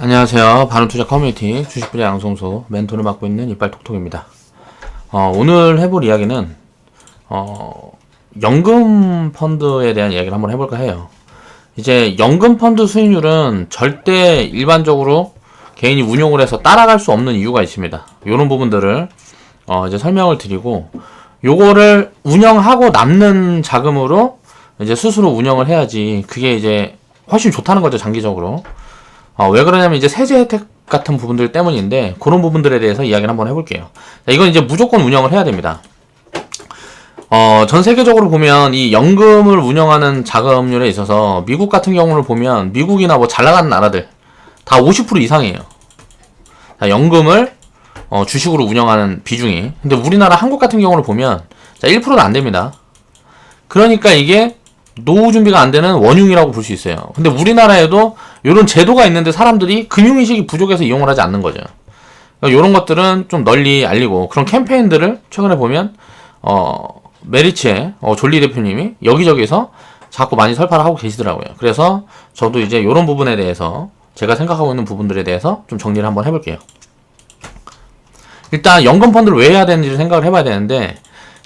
안녕하세요. 바른투자 커뮤니티 주식분야 양성소 멘토를 맡고 있는 이빨톡톡입니다. 어, 오늘 해볼 이야기는 어, 연금 펀드에 대한 이야기를 한번 해볼까 해요. 이제 연금 펀드 수익률은 절대 일반적으로 개인이 운용을 해서 따라갈 수 없는 이유가 있습니다. 이런 부분들을 어, 이제 설명을 드리고 요거를 운영하고 남는 자금으로 이제 스스로 운영을 해야지 그게 이제 훨씬 좋다는 거죠 장기적으로. 어, 왜 그러냐면 이제 세제 혜택 같은 부분들 때문인데 그런 부분들에 대해서 이야기를 한번 해볼게요. 자, 이건 이제 무조건 운영을 해야 됩니다. 어, 전 세계적으로 보면 이 연금을 운영하는 자금률에 있어서 미국 같은 경우를 보면 미국이나 뭐 잘 나가는 나라들 다 50% 이상이에요. 자, 연금을 어, 주식으로 운영하는 비중이. 근데 우리나라 한국 같은 경우를 보면 자, 1%도 안 됩니다. 그러니까 이게 노후 준비가 안 되는 원흉이라고 볼 수 있어요. 근데 우리나라에도 이런 제도가 있는데 사람들이 금융인식이 부족해서 이용을 하지 않는 거죠. 그러니까 이런 것들은 좀 널리 알리고 그런 캠페인들을 최근에 보면 어 메리츠의 어, 졸리 대표님이 여기저기서 자꾸 많이 설파를 하고 계시더라고요. 그래서 저도 이제 이런 부분에 대해서 제가 생각하고 있는 부분들에 대해서 좀 정리를 한번 해볼게요. 일단 연금 펀드를 왜 해야 되는지를 생각을 해봐야 되는데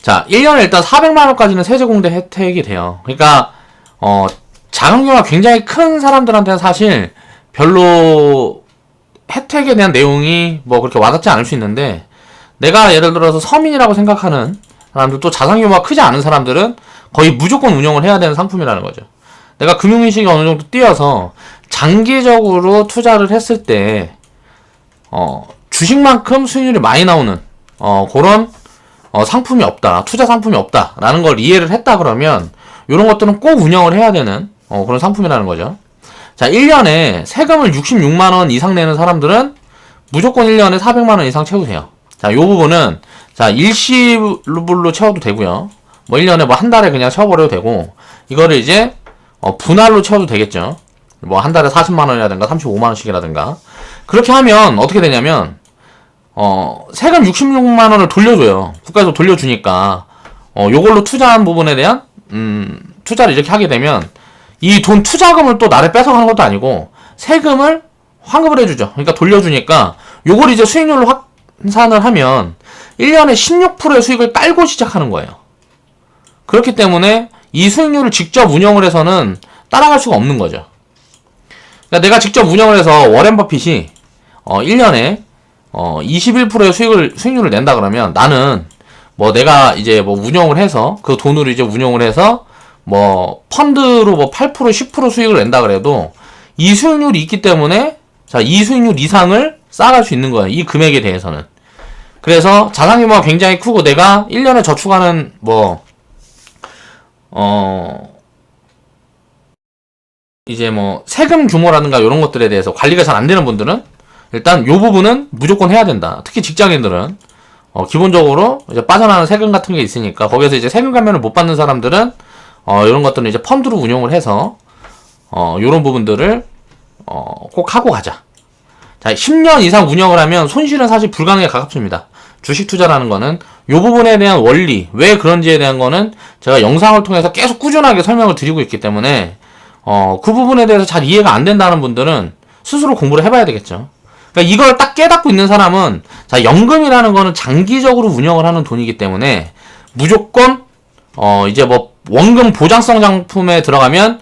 자 1년에 일단 400만 원까지는 세제 공제 혜택이 돼요. 그러니까 어 자금규모가 굉장히 큰 사람들한테는 사실 별로 혜택에 대한 내용이 뭐 그렇게 와닿지 않을 수 있는데 내가 예를 들어서 서민이라고 생각하는 사람들 또 자산 규모가 크지 않은 사람들은 거의 무조건 운영을 해야 되는 상품이라는 거죠. 내가 금융인식이 어느 정도 뛰어서 장기적으로 투자를 했을 때 어, 주식만큼 수익률이 많이 나오는 어, 그런 어, 상품이 없다, 투자 상품이 없다라는 걸 이해를 했다 그러면 이런 것들은 꼭 운영을 해야 되는 어, 그런 상품이라는 거죠. 자, 1년에 세금을 66만 원 이상 내는 사람들은 무조건 1년에 400만 원 이상 채우세요. 자, 요 부분은 자, 일시불로 채워도 되고요. 뭐 1년에 뭐 한 달에 그냥 채워버려도 되고 이거를 이제 어, 분할로 채워도 되겠죠. 뭐 한 달에 40만 원이라든가 35만 원씩이라든가 그렇게 하면 어떻게 되냐면 어, 세금 66만 원을 돌려줘요. 국가에서 돌려주니까 어, 요걸로 투자한 부분에 대한 음, 투자를 이렇게 하게 되면 이 돈 투자금을 또 나를 뺏어가는 것도 아니고 세금을 환급을 해주죠. 그러니까 돌려주니까 요걸 이제 수익률로 환산을 하면 1년에 16%의 수익을 깔고 시작하는 거예요. 그렇기 때문에 이 수익률을 직접 운영을 해서는 따라갈 수가 없는 거죠. 그러니까 내가 직접 운영을 해서 워렌 버핏이 어 1년에 어 21%의 수익을 수익률을 낸다 그러면 나는 뭐 내가 이제 뭐 운영을 해서 그 돈으로 이제 운영을 해서 뭐 펀드로 뭐 8% 10% 수익을 낸다 그래도 이 수익률이 있기 때문에 자 이 수익률 이상을 쌓아갈 수 있는 거예요. 이 금액에 대해서는. 그래서 자산 규모가 굉장히 크고 내가 1년에 저축하는 뭐, 어, 이제 뭐 세금 규모라든가 이런 것들에 대해서 관리가 잘 안 되는 분들은 일단 요 부분은 무조건 해야 된다. 특히 직장인들은 어, 기본적으로 이제 빠져나가는 세금 같은 게 있으니까 거기서 이제 세금 감면을 못 받는 사람들은 어, 이런 것들은 이제 펀드로 운용을 해서 어, 요런 부분들을 어, 꼭 하고 가자. 자, 10년 이상 운영을 하면 손실은 사실 불가능에 가깝습니다. 주식 투자라는 거는 요 부분에 대한 원리, 왜 그런지에 대한 거는 제가 영상을 통해서 계속 꾸준하게 설명을 드리고 있기 때문에 어, 그 부분에 대해서 잘 이해가 안 된다는 분들은 스스로 공부를 해봐야 되겠죠. 그러니까 이걸 딱 깨닫고 있는 사람은 자, 연금이라는 거는 장기적으로 운영을 하는 돈이기 때문에 무조건 어, 이제 뭐 원금 보장성 상품에 들어가면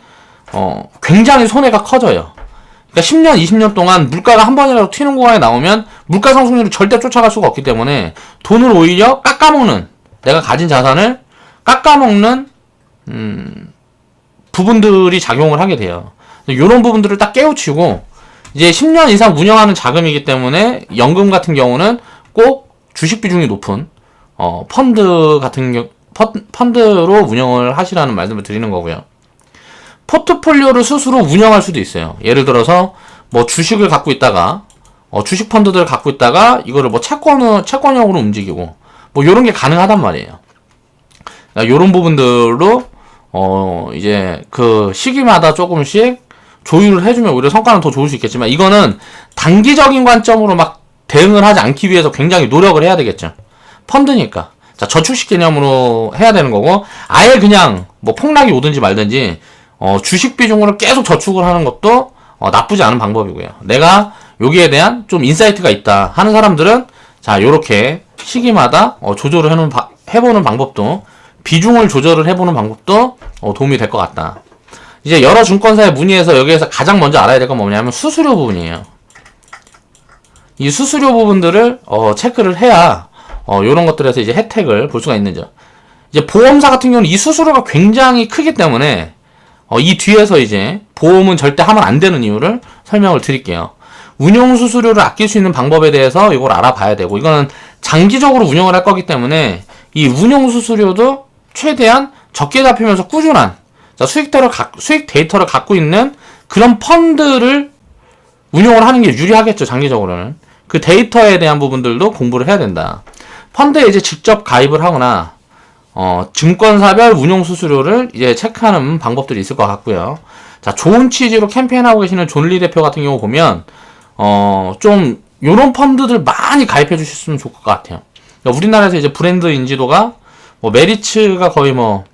어, 굉장히 손해가 커져요. 그러니까 10년, 20년 동안 물가가 한 번이라도 튀는 구간에 나오면 물가 상승률을 절대 쫓아갈 수가 없기 때문에 돈을 오히려 깎아먹는 내가 가진 자산을 깎아먹는 음, 부분들이 작용을 하게 돼요. 이런 부분들을 딱 깨우치고 이제 10년 이상 운영하는 자금이기 때문에 연금 같은 경우는 꼭 주식 비중이 높은 어, 펀드 같은 경우 펀드로 운영을 하시라는 말씀을 드리는 거고요. 포트폴리오를 스스로 운영할 수도 있어요. 예를 들어서 뭐 주식을 갖고 있다가 어, 주식 펀드들을 갖고 있다가 이거를 뭐 채권을 채권형으로 움직이고 뭐 이런 게 가능하단 말이에요. 그러니까 이런 부분들로 어 이제 그 시기마다 조금씩 조율을 해주면 오히려 성과는 더 좋을 수 있겠지만 이거는 단기적인 관점으로 막 대응을 하지 않기 위해서 굉장히 노력을 해야 되겠죠. 펀드니까. 자, 저축식 개념으로 해야 되는 거고, 아예 그냥 뭐 폭락이 오든지 말든지, 어, 주식 비중으로 계속 저축을 하는 것도, 어, 나쁘지 않은 방법이고요. 내가 여기에 대한 좀 인사이트가 있다 하는 사람들은 자 요렇게 시기마다 어, 조절을 해놓은 바- 해보는 방법도 비중을 조절을 해보는 방법도 어, 도움이 될 것 같다. 이제 여러 증권사에 문의해서 여기에서 가장 먼저 알아야 될 건 뭐냐면 수수료 부분이에요. 이 수수료 부분들을 어, 체크를 해야 어, 이런 것들에서 이제 혜택을 볼 수가 있는죠. 이제 보험사 같은 경우는 이 수수료가 굉장히 크기 때문에 어, 이 뒤에서 이제 보험은 절대 하면 안 되는 이유를 설명을 드릴게요. 운용 수수료를 아낄 수 있는 방법에 대해서 이걸 알아봐야 되고 이거는 장기적으로 운영을 할 거기 때문에 이 운용 수수료도 최대한 적게 잡히면서 꾸준한 자, 수익대를 가- 수익 데이터를 갖고 있는 그런 펀드를 운용을 하는 게 유리하겠죠 장기적으로는 그 데이터에 대한 부분들도 공부를 해야 된다. 펀드에 이제 직접 가입을 하거나 어, 증권사별 운용 수수료를 이제 체크하는 방법들이 있을 것 같고요. 자, 좋은 취지로 캠페인하고 계시는 존리 대표 같은 경우 보면 어, 좀 요런 펀드들 많이 가입해 주셨으면 좋을 것 같아요. 그러니까 우리나라에서 이제 브랜드 인지도가 뭐 메리츠가 거의 뭐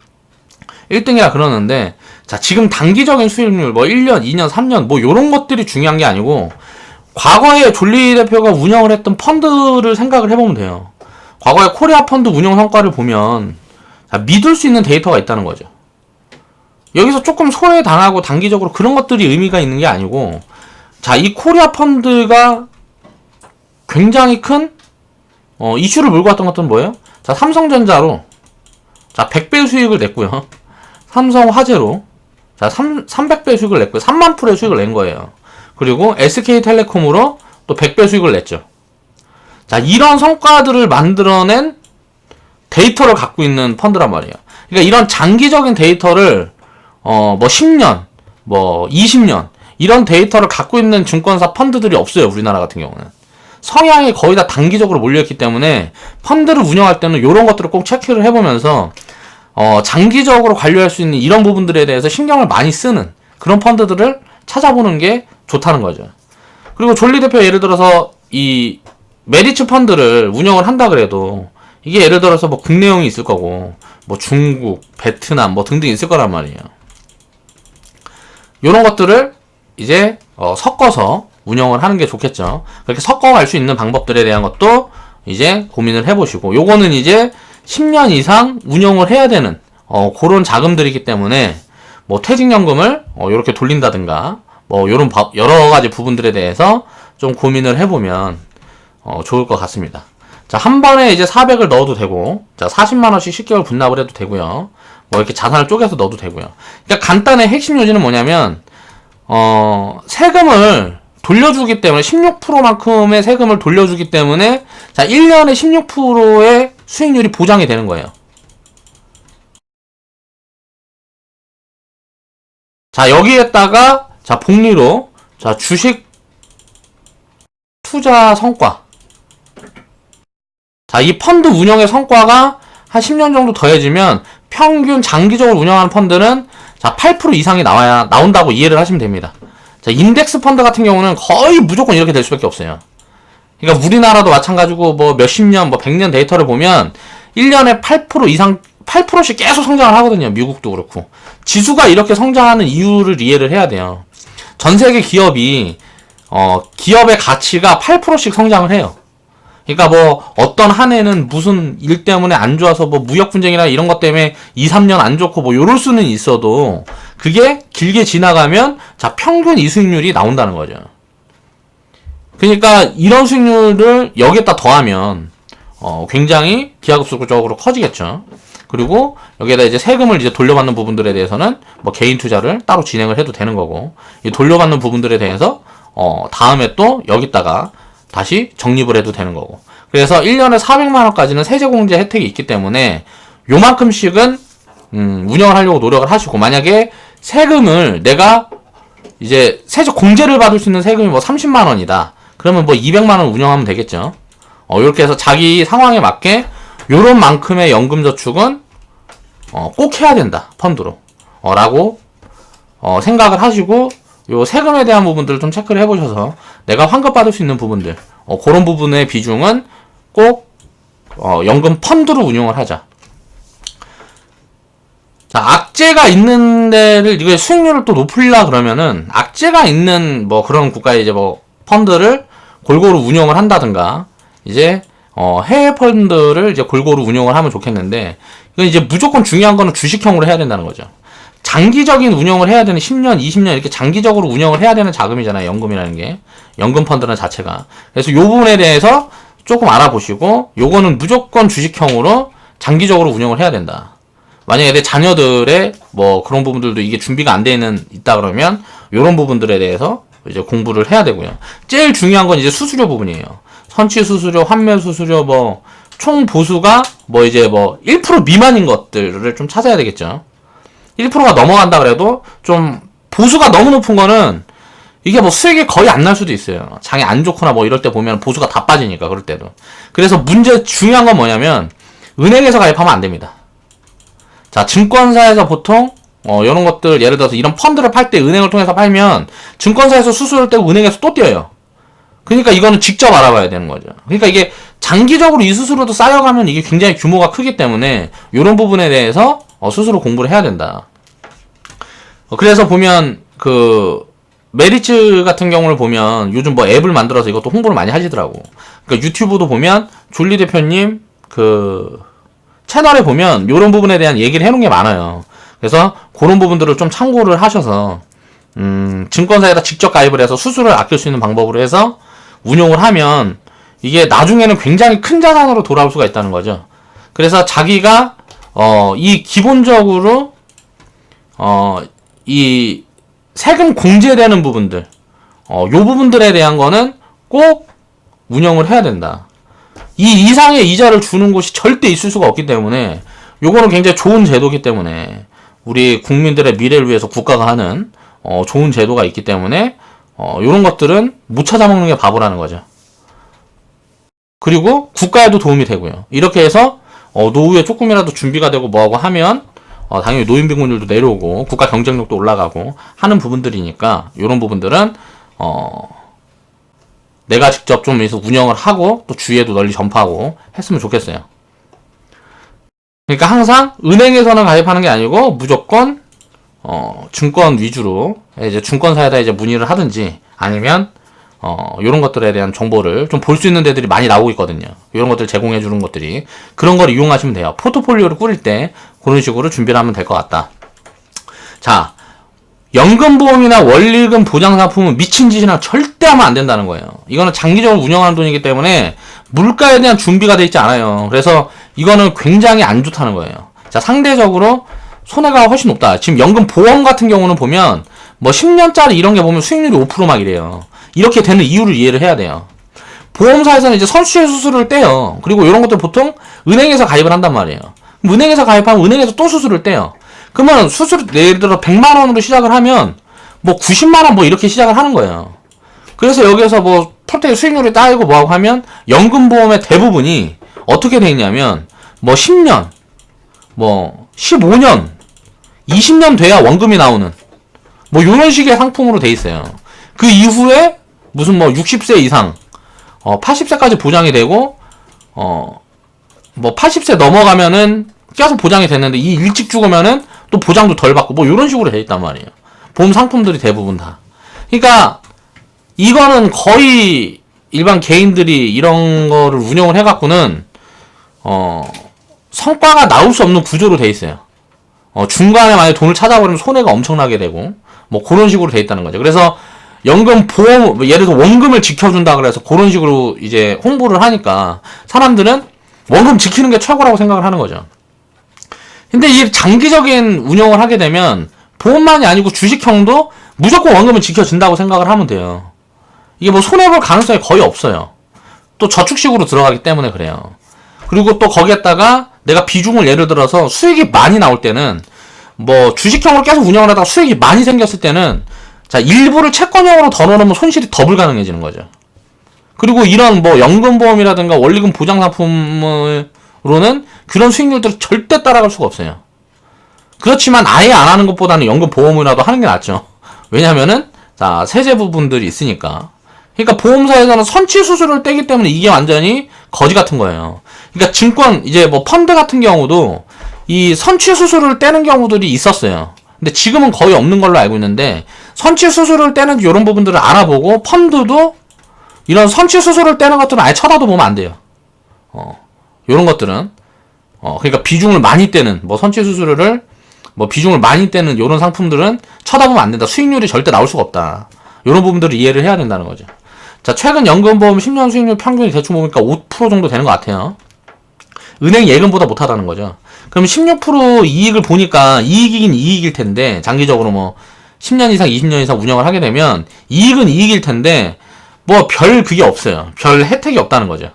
1등이라 그러는데 자, 지금 단기적인 수익률 뭐 1년, 2년, 3년 뭐 요런 것들이 중요한 게 아니고 과거에 존리 대표가 운영을 했던 펀드를 생각을 해보면 돼요. 과거에 코리아 펀드 운영 성과를 보면 자, 믿을 수 있는 데이터가 있다는 거죠. 여기서 조금 소외당하고 단기적으로 그런 것들이 의미가 있는 게 아니고 자, 이 코리아 펀드가 굉장히 큰 어, 이슈를 몰고 왔던 것들은 뭐예요? 자, 삼성전자로 자, 100배 수익을 냈고요. 삼성 화재로 자, 3, 300배 수익을 냈고요. 3만 풀의 수익을 낸 거예요. 그리고 SK텔레콤으로 또 100배 수익을 냈죠. 자, 이런 성과들을 만들어낸 데이터를 갖고 있는 펀드란 말이에요. 그러니까 이런 장기적인 데이터를 어, 뭐 10년, 뭐 20년 이런 데이터를 갖고 있는 증권사 펀드들이 없어요. 우리나라 같은 경우는. 성향이 거의 다 단기적으로 몰려있기 때문에 펀드를 운영할 때는 이런 것들을 꼭 체크를 해보면서 어, 장기적으로 관리할 수 있는 이런 부분들에 대해서 신경을 많이 쓰는 그런 펀드들을 찾아보는 게 좋다는 거죠. 그리고 졸리 대표 예를 들어서 이 메리츠 펀드를 운영을 한다 그래도 이게 예를 들어서 뭐 국내용이 있을 거고 뭐 중국, 베트남 뭐 등등 있을 거란 말이에요. 요런 것들을 이제 어, 섞어서 운영을 하는 게 좋겠죠. 그렇게 섞어갈 수 있는 방법들에 대한 것도 이제 고민을 해보시고 요거는 이제 10년 이상 운영을 해야 되는 어, 그런 자금들이기 때문에 뭐 퇴직연금을 어, 이렇게 돌린다든가 뭐 요런 바- 여러 가지 부분들에 대해서 좀 고민을 해보면 어, 좋을 것 같습니다. 자, 한 번에 이제 400을 넣어도 되고, 자, 40만원씩 10개월 분납을 해도 되고요. 뭐 이렇게 자산을 쪼개서 넣어도 되고요. 그러니까 간단히 핵심 요지는 뭐냐면, 어, 세금을 돌려주기 때문에 16%만큼의 세금을 돌려주기 때문에 자, 1년에 16%의 수익률이 보장이 되는 거예요. 자, 여기에다가 자, 복리로 자, 주식 투자 성과 자, 이 펀드 운영의 성과가 한 10년 정도 더해지면 평균 장기적으로 운영하는 펀드는 자, 8% 이상이 나와야 나온다고 이해를 하시면 됩니다. 자, 인덱스 펀드 같은 경우는 거의 무조건 이렇게 될 수밖에 없어요. 그러니까 우리나라도 마찬가지고 뭐 몇십 년, 뭐 100년 데이터를 보면 1년에 8% 이상 8%씩 계속 성장을 하거든요. 미국도 그렇고. 지수가 이렇게 성장하는 이유를 이해를 해야 돼요. 전 세계 기업이 어, 기업의 가치가 8%씩 성장을 해요. 그러니까 뭐 어떤 한 해는 무슨 일 때문에 안 좋아서 뭐 무역 분쟁이나 이런 것 때문에 2, 3년 안 좋고 뭐 요럴 수는 있어도 그게 길게 지나가면 자 평균 이수익률이 나온다는 거죠. 그러니까 이런 수익률을 여기에다 더하면 어 굉장히 기하급수적으로 커지겠죠. 그리고 여기에다 이제 세금을 이제 돌려받는 부분들에 대해서는 뭐 개인 투자를 따로 진행을 해도 되는 거고 이 돌려받는 부분들에 대해서 어 다음에 또 여기다가 다시 적립을 해도 되는 거고. 그래서 1년에 400만 원까지는 세제공제 혜택이 있기 때문에 요만큼씩은 음, 운영을 하려고 노력을 하시고 만약에 세금을 내가 이제 세제 공제를 받을 수 있는 세금이 뭐 30만 원이다. 그러면 뭐 200만 원 운영하면 되겠죠. 어, 이렇게 해서 자기 상황에 맞게 요런 만큼의 연금 저축은 어, 꼭 해야 된다. 펀드로. 어, 라고 어, 생각을 하시고 요 세금에 대한 부분들을 좀 체크를 해보셔서 내가 환급 받을 수 있는 부분들 어, 그런 부분의 비중은 꼭 어, 연금 펀드로 운용을 하자. 자, 악재가 있는 데를, 이게 수익률을 또 높이려 그러면은, 악재가 있는 뭐 그런 국가의 이제 뭐 펀드를 골고루 운영을 한다든가, 이제, 어, 해외 펀드를 이제 골고루 운영을 하면 좋겠는데, 이건 이제 무조건 중요한 거는 주식형으로 해야 된다는 거죠. 장기적인 운영을 해야 되는 10년, 20년 이렇게 장기적으로 운영을 해야 되는 자금이잖아요. 연금이라는 게. 연금 펀드는 자체가. 그래서 요 부분에 대해서 조금 알아보시고 요거는 무조건 주식형으로 장기적으로 운영을 해야 된다. 만약에 내 자녀들의 뭐 그런 부분들도 이게 준비가 안 되는 있다 그러면 요런 부분들에 대해서 이제 공부를 해야 되고요. 제일 중요한 건 이제 수수료 부분이에요. 선취 수수료, 환매 수수료 뭐 총 보수가 뭐 이제 뭐 1% 미만인 것들을 좀 찾아야 되겠죠. 1%가 넘어간다 그래도 좀 보수가 너무 높은 거는 이게 뭐 수익이 거의 안 날 수도 있어요. 장이 안 좋거나 뭐 이럴 때 보면 보수가 다 빠지니까 그럴 때도. 그래서 문제 중요한 건 뭐냐면 은행에서 가입하면 안 됩니다. 자, 증권사에서 보통 어 이런 것들 예를 들어서 이런 펀드를 팔 때 은행을 통해서 팔면 증권사에서 수수료를 떼고 은행에서 또 떼어요. 그러니까 이거는 직접 알아봐야 되는 거죠. 그러니까 이게 장기적으로 이 수수료도 쌓여가면 이게 굉장히 규모가 크기 때문에 이런 부분에 대해서 어, 스스로 공부를 해야 된다. 어, 그래서 보면 그 메리츠 같은 경우를 보면 요즘 뭐 앱을 만들어서 이것도 홍보를 많이 하시더라고. 그러니까 유튜브도 보면 졸리 대표님 그 채널에 보면 이런 부분에 대한 얘기를 해놓은 게 많아요. 그래서 그런 부분들을 좀 참고를 하셔서 음, 증권사에다 직접 가입을 해서 수수료를 아낄 수 있는 방법으로 해서 운용을 하면 이게 나중에는 굉장히 큰 자산으로 돌아올 수가 있다는 거죠. 그래서 자기가 어, 이 기본적으로 어, 이 세금 공제되는 부분들, 어, 요 부분들에 대한 거는 꼭 운영을 해야 된다. 이 이상의 이자를 주는 곳이 절대 있을 수가 없기 때문에 요거는 굉장히 좋은 제도기 때문에 우리 국민들의 미래를 위해서 국가가 하는 어, 좋은 제도가 있기 때문에 어, 요런 것들은 못 찾아먹는 게 바보라는 거죠. 그리고 국가에도 도움이 되고요. 이렇게 해서 어, 노후에 조금이라도 준비가 되고 뭐하고 하면 어, 당연히 노인 빈곤율도 내려오고 국가 경쟁력도 올라가고 하는 부분들이니까 이런 부분들은 어, 내가 직접 좀 해서 운영을 하고 또 주위에도 널리 전파하고 했으면 좋겠어요. 그러니까 항상 은행에서는 가입하는 게 아니고 무조건 어, 증권 위주로 이제 증권사에다 이제 문의를 하든지 아니면 어, 요런 것들에 대한 정보를 좀 볼 수 있는 데들이 많이 나오고 있거든요. 이런 것들 제공해 주는 것들이 그런 걸 이용하시면 돼요. 포트폴리오를 꾸릴 때 그런 식으로 준비를 하면 될 것 같다. 자, 연금보험이나 원리금 보장상품은 미친 짓이나 절대 하면 안 된다는 거예요. 이거는 장기적으로 운영하는 돈이기 때문에 물가에 대한 준비가 돼 있지 않아요. 그래서 이거는 굉장히 안 좋다는 거예요. 자, 상대적으로 손해가 훨씬 높다. 지금 연금 보험 같은 경우는 보면 뭐 10년짜리 이런 게 보면 수익률이 5%막 이래요. 이렇게 되는 이유를 이해를 해야 돼요. 보험사에서는 이제 선수의 수수료를 떼요. 그리고 이런 것들 보통 은행에서 가입을 한단 말이에요. 은행에서 가입하면 은행에서 또 수수료를 떼요. 그러면 수수료 예를 들어 100만 원으로 시작을 하면 뭐 90만 원 뭐 이렇게 시작을 하는 거예요. 그래서 여기에서 뭐 폴테이 수익률이 따이고 뭐하고 하면 연금 보험의 대부분이 어떻게 돼 있냐면 뭐 10년, 뭐 15년, 20년 돼야 원금이 나오는 뭐 이런 식의 상품으로 돼 있어요. 그 이후에 무슨 뭐 60세 이상, 어 80세까지 보장이 되고 어 뭐 80세 넘어가면은 계속 보장이 됐는데 이 일찍 죽으면은 또 보장도 덜 받고 뭐 이런 식으로 돼 있단 말이에요. 보험 상품들이 대부분 다. 그러니까 이거는 거의 일반 개인들이 이런 거를 운영을 해갖고는 어 성과가 나올 수 없는 구조로 돼 있어요. 어 중간에 만약 돈을 찾아버리면 손해가 엄청나게 되고 뭐 그런 식으로 돼 있다는 거죠. 그래서 연금 보험 뭐 예를 들어 원금을 지켜준다 그래서 그런 식으로 이제 홍보를 하니까 사람들은 원금 지키는 게 최고라고 생각을 하는 거죠. 근데 이 장기적인 운영을 하게 되면 보험만이 아니고 주식형도 무조건 원금을 지켜준다고 생각을 하면 돼요. 이게 뭐 손해볼 가능성이 거의 없어요. 또 저축식으로 들어가기 때문에 그래요. 그리고 또 거기에다가 내가 비중을 예를 들어서 수익이 많이 나올 때는 뭐 주식형으로 계속 운영을 하다가 수익이 많이 생겼을 때는 자 일부를 채권형으로 더 넣으면 손실이 더 불가능해지는 거죠. 그리고 이런 뭐 연금보험이라든가 원리금 보장상품으로는 그런 수익률들을 절대 따라갈 수가 없어요. 그렇지만 아예 안 하는 것보다는 연금보험이라도 하는 게 낫죠. 왜냐면은 자 세제 부분들이 있으니까. 그러니까 보험사에서는 선취 수수료를 떼기 때문에 이게 완전히 거지 같은 거예요. 그러니까 증권 이제 뭐 펀드 같은 경우도 이 선취 수수료를 떼는 경우들이 있었어요. 근데 지금은 거의 없는 걸로 알고 있는데 선취 수수료를 떼는 이런 부분들을 알아보고 펀드도 이런 선취 수수료를 떼는 것들은 아예 쳐다도 보면 안 돼요. 어, 이런 것들은 어, 그러니까 비중을 많이 떼는 뭐 선취 수수료를 뭐 비중을 많이 떼는 이런 상품들은 쳐다보면 안 된다. 수익률이 절대 나올 수가 없다. 이런 부분들을 이해를 해야 된다는 거죠. 자, 최근 연금보험 10년 수익률 평균이 대충 보니까 5% 정도 되는 것 같아요. 은행 예금보다 못하다는 거죠. 그럼 16% 이익을 보니까 이익이긴 이익일 텐데 장기적으로 뭐 10년 이상, 20년 이상 운영을 하게 되면 이익은 이익일 텐데 뭐 별 그게 없어요. 별 혜택이 없다는 거죠.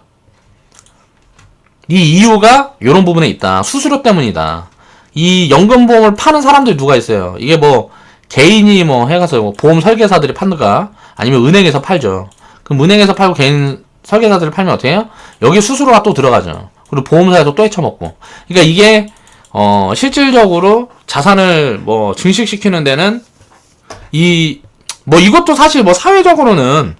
이 이유가 이런 부분에 있다. 수수료 때문이다. 이 연금보험을 파는 사람들이 누가 있어요. 이게 뭐 개인이 뭐 해가서 뭐 보험 설계사들이 판가 아니면 은행에서 팔죠. 그럼 은행에서 팔고 개인 설계사들이 팔면 해요? 여기 수수료가 또 들어가죠. 그리고 보험사에서 또 헤쳐먹고. 그러니까 이게 어 실질적으로 자산을 뭐 증식시키는 데는 이 뭐 이것도 사실 뭐 사회적으로는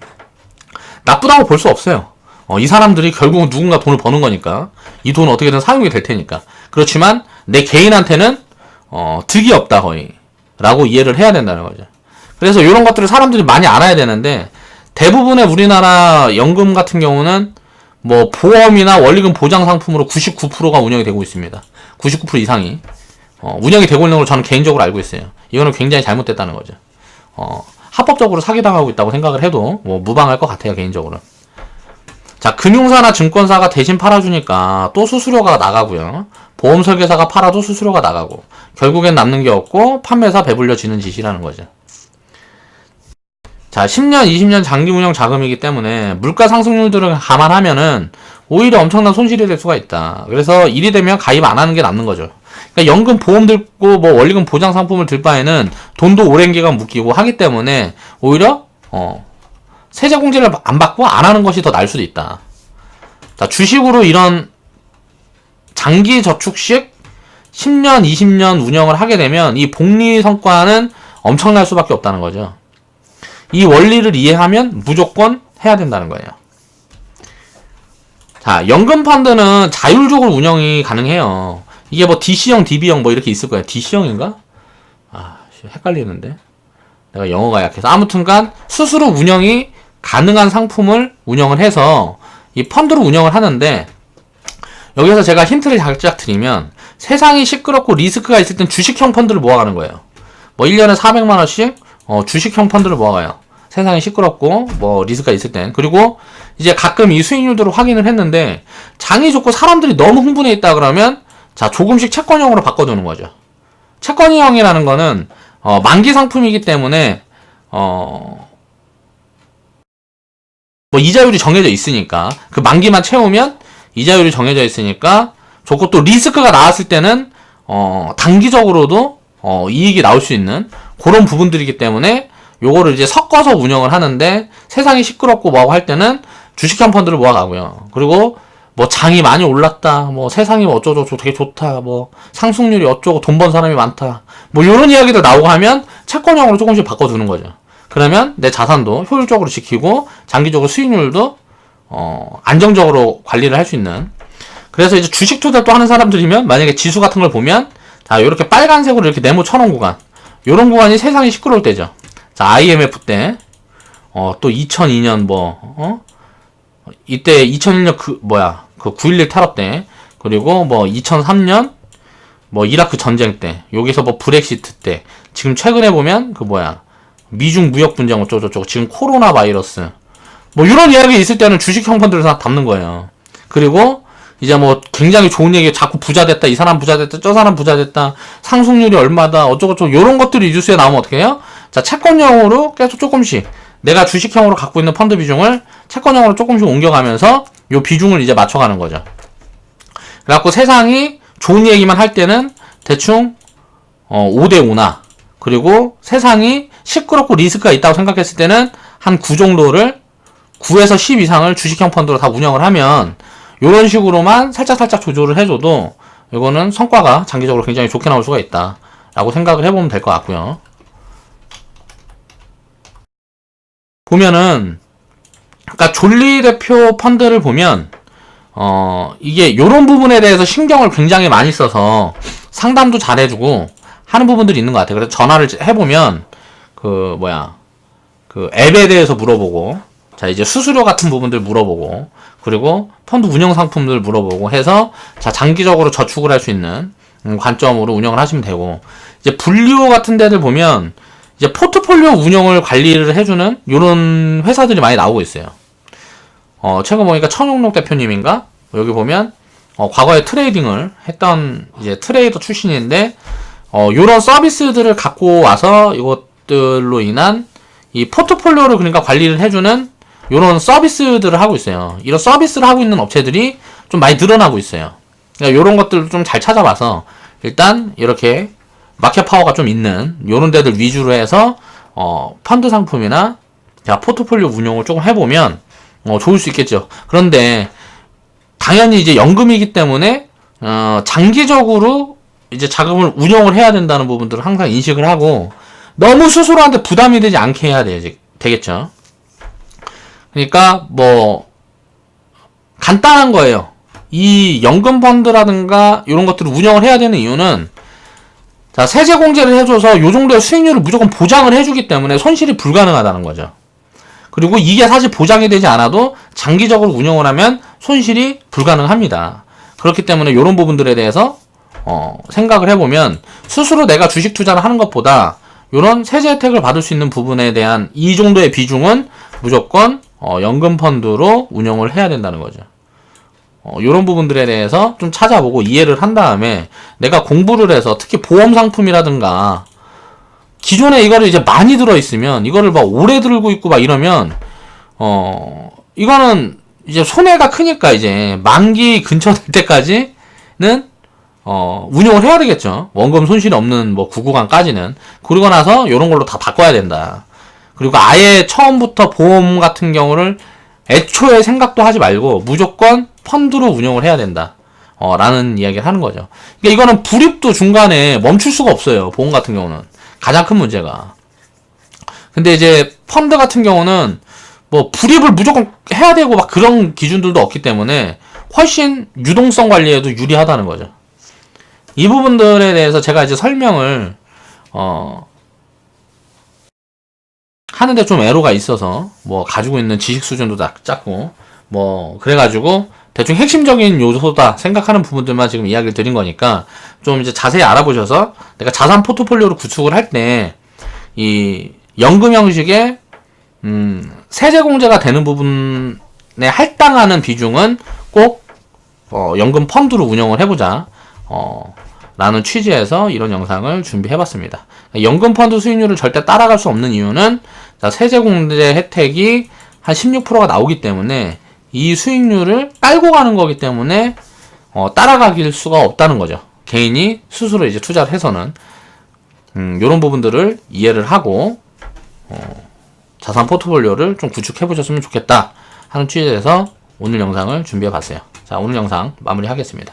나쁘다고 볼 수 없어요. 어, 이 사람들이 결국은 누군가 돈을 버는 거니까 이 돈은 어떻게든 사용이 될 테니까 그렇지만 내 개인한테는 어, 득이 없다 거의 라고 이해를 해야 된다는 거죠. 그래서 이런 것들을 사람들이 많이 알아야 되는데 대부분의 우리나라 연금 같은 경우는 뭐 보험이나 원리금 보장 상품으로 99%가 운영이 되고 있습니다. 99% 이상이 어, 운영이 되고 있는 걸 저는 개인적으로 알고 있어요. 이거는 굉장히 잘못됐다는 거죠. 어, 합법적으로 사기당하고 있다고 생각을 해도 뭐 무방할 것 같아요 개인적으로. 자 금융사나 증권사가 대신 팔아주니까 또 수수료가 나가고요. 보험 설계사가 팔아도 수수료가 나가고 결국엔 남는 게 없고 판매사 배불려 지는 짓이라는 거죠. 자 10년, 20년 장기 운영 자금이기 때문에 물가 상승률들을 감안하면은 오히려 엄청난 손실이 될 수가 있다. 그래서 일이 되면 가입 안 하는 게 낫는 거죠. 그러니까 연금 보험 들고 뭐 원리금 보장 상품을 들 바에는 돈도 오랜 기간 묶이고 하기 때문에 오히려 어 세제 공제를 안 받고 안 하는 것이 더 나을 수도 있다. 자, 주식으로 이런 장기 저축식 10년, 20년 운영을 하게 되면 이 복리 성과는 엄청날 수밖에 없다는 거죠. 이 원리를 이해하면 무조건 해야 된다는 거예요. 자, 연금 펀드는 자율적으로 운영이 가능해요. 이게 뭐 DC형, DB형 뭐 이렇게 있을 거예요. DC형인가? 아, 씨, 헷갈리는데. 내가 영어가 약해서. 아무튼간 스스로 운영이 가능한 상품을 운영을 해서 이 펀드로 운영을 하는데 여기서 제가 힌트를 살짝 드리면 세상이 시끄럽고 리스크가 있을 땐 주식형 펀드를 모아가는 거예요. 뭐 1년에 400만 원씩 어, 주식형 펀드를 모아가요. 세상이 시끄럽고 뭐 리스크가 있을 땐 그리고 이제 가끔 이 수익률들을 확인을 했는데 장이 좋고 사람들이 너무 흥분해 있다 그러면 자 조금씩 채권형으로 바꿔주는 거죠. 채권형이라는 거는 어, 만기 상품이기 때문에 어, 뭐 이자율이 정해져 있으니까 그 만기만 채우면 이자율이 정해져 있으니까 좋고 또 리스크가 나왔을 때는 어 단기적으로도 어 이익이 나올 수 있는 그런 부분들이기 때문에 요거를 이제 섞어서 운영을 하는데 세상이 시끄럽고 뭐하고 할 때는 주식형 펀드를 모아가고요. 그리고 뭐 장이 많이 올랐다, 뭐 세상이 뭐 어쩌고저쩌고 되게 좋다, 뭐 상승률이 어쩌고 돈 번 사람이 많다, 뭐 이런 이야기들 나오고 하면 채권형으로 조금씩 바꿔주는 거죠. 그러면 내 자산도 효율적으로 지키고 장기적으로 수익률도 어, 안정적으로 관리를 할 수 있는. 그래서 이제 주식 투자 또 하는 사람들이면 만약에 지수 같은 걸 보면 자 이렇게 빨간색으로 이렇게 네모 쳐놓은 구간, 이런 구간이 세상이 시끄러울 때죠. 자 IMF 때, 어, 또 2002년 뭐 어? 이때 2001년 그 뭐야 그 9.11 테러 때 그리고 뭐 2003년 뭐 이라크 전쟁 때 여기서 뭐 브렉시트 때 지금 최근에 보면 그 뭐야 미중 무역 분쟁 어쩌고저쩌고 지금 코로나 바이러스 뭐 이런 이야기 있을 때는 주식형 펀드를 다 담는 거예요. 그리고 이제 뭐 굉장히 좋은 얘기 자꾸 부자 됐다 이 사람 부자 됐다 저 사람 부자 됐다 상승률이 얼마다 어쩌고저쩌고 이런 것들이 뉴스에 나오면 어떻게 해요? 자 채권형으로 계속 조금씩 내가 주식형으로 갖고 있는 펀드 비중을 채권형으로 조금씩 옮겨가면서 요 비중을 이제 맞춰가는 거죠. 그래갖고 세상이 좋은 얘기만 할 때는 대충 어, 5대5나 그리고 세상이 시끄럽고 리스크가 있다고 생각했을 때는 한 9 정도를 9에서 10 이상을 주식형 펀드로 다 운영을 하면 이런 식으로만 살짝살짝 조절을 해줘도 이거는 성과가 장기적으로 굉장히 좋게 나올 수가 있다 라고 생각을 해보면 될 것 같고요 보면은 그러니까 졸리 대표 펀드를 보면 어 이게 요런 부분에 대해서 신경을 굉장히 많이 써서 상담도 잘 해주고 하는 부분들이 있는 것 같아요. 그래서 전화를 해보면 그 뭐야 그 앱에 대해서 물어보고 자 이제 수수료 같은 부분들 물어보고 그리고 펀드 운영 상품들 물어보고 해서 자 장기적으로 저축을 할 수 있는 음, 관점으로 운영을 하시면 되고 이제 분리호 같은 데들 보면 이제 포트폴리오 운영을 관리를 해주는 이런 회사들이 많이 나오고 있어요. 어 최근 보니까 천용록 대표님인가 여기 보면 어, 과거에 트레이딩을 했던 이제 트레이더 출신인데 어, 요런 서비스들을 갖고 와서 이것들로 인한 이 포트폴리오를 그러니까 관리를 해주는 요런 서비스들을 하고 있어요. 이런 서비스를 하고 있는 업체들이 좀 많이 늘어나고 있어요. 그러니까 요런 것들을 좀 잘 찾아봐서 일단 이렇게 마켓 파워가 좀 있는 요런 데들 위주로 해서 어, 펀드 상품이나 자, 포트폴리오 운용을 조금 해보면 어, 좋을 수 있겠죠. 그런데 당연히 이제 연금이기 때문에 어, 장기적으로 이제 자금을 운영을 해야 된다는 부분들을 항상 인식을 하고 너무 스스로한테 부담이 되지 않게 해야 되, 되겠죠. 그러니까 뭐 간단한 거예요. 이 연금 펀드라든가 이런 것들을 운영을 해야 되는 이유는 자 세제 공제를 해줘서 요 정도의 수익률을 무조건 보장을 해주기 때문에 손실이 불가능하다는 거죠. 그리고 이게 사실 보장이 되지 않아도 장기적으로 운영을 하면 손실이 불가능합니다. 그렇기 때문에 이런 부분들에 대해서 어, 생각을 해보면 스스로 내가 주식 투자를 하는 것보다 이런 세제 혜택을 받을 수 있는 부분에 대한 이 정도의 비중은 무조건 어, 연금 펀드로 운영을 해야 된다는 거죠. 어, 이런 부분들에 대해서 좀 찾아보고 이해를 한 다음에 내가 공부를 해서 특히 보험 상품이라든가 기존에 이거를 이제 많이 들어 있으면 이거를 막 오래 들고 있고 막 이러면 어 이거는 이제 손해가 크니까 이제 만기 근처 될 때까지는 어 운용을 해야 되겠죠. 원금 손실이 없는 뭐 구구간까지는 그러고 나서 요런 걸로 다 바꿔야 된다. 그리고 아예 처음부터 보험 같은 경우를 애초에 생각도 하지 말고 무조건 펀드로 운영을 해야 된다. 어, 라는 이야기를 하는 거죠. 그러니까 이거는 불입도 중간에 멈출 수가 없어요. 보험 같은 경우는. 가장 큰 문제가. 근데 이제 펀드 같은 경우는 뭐 불입을 무조건 해야 되고 막 그런 기준들도 없기 때문에 훨씬 유동성 관리에도 유리하다는 거죠. 이 부분들에 대해서 제가 이제 설명을 어 하는데 좀 애로가 있어서 뭐 가지고 있는 지식 수준도 작고 뭐 그래가지고 대충 핵심적인 요소다 생각하는 부분들만 지금 이야기를 드린 거니까 좀 이제 자세히 알아보셔서 내가 자산 포트폴리오를 구축을 할 때 이 연금 형식의 음 세제 공제가 되는 부분에 할당하는 비중은 꼭 어, 연금 펀드로 운영을 해보자. 어, 라는 취지에서 이런 영상을 준비해봤습니다. 연금 펀드 수익률을 절대 따라갈 수 없는 이유는 자, 세제 공제 혜택이 한 16%가 나오기 때문에 이 수익률을 깔고 가는 거기 때문에 어, 따라가길 수가 없다는 거죠. 개인이 스스로 이제 투자를 해서는 음, 이런 부분들을 이해를 하고 어, 자산 포트폴리오를 좀 구축해 보셨으면 좋겠다 하는 취지에서 오늘 영상을 준비해 봤어요. 자, 오늘 영상 마무리하겠습니다.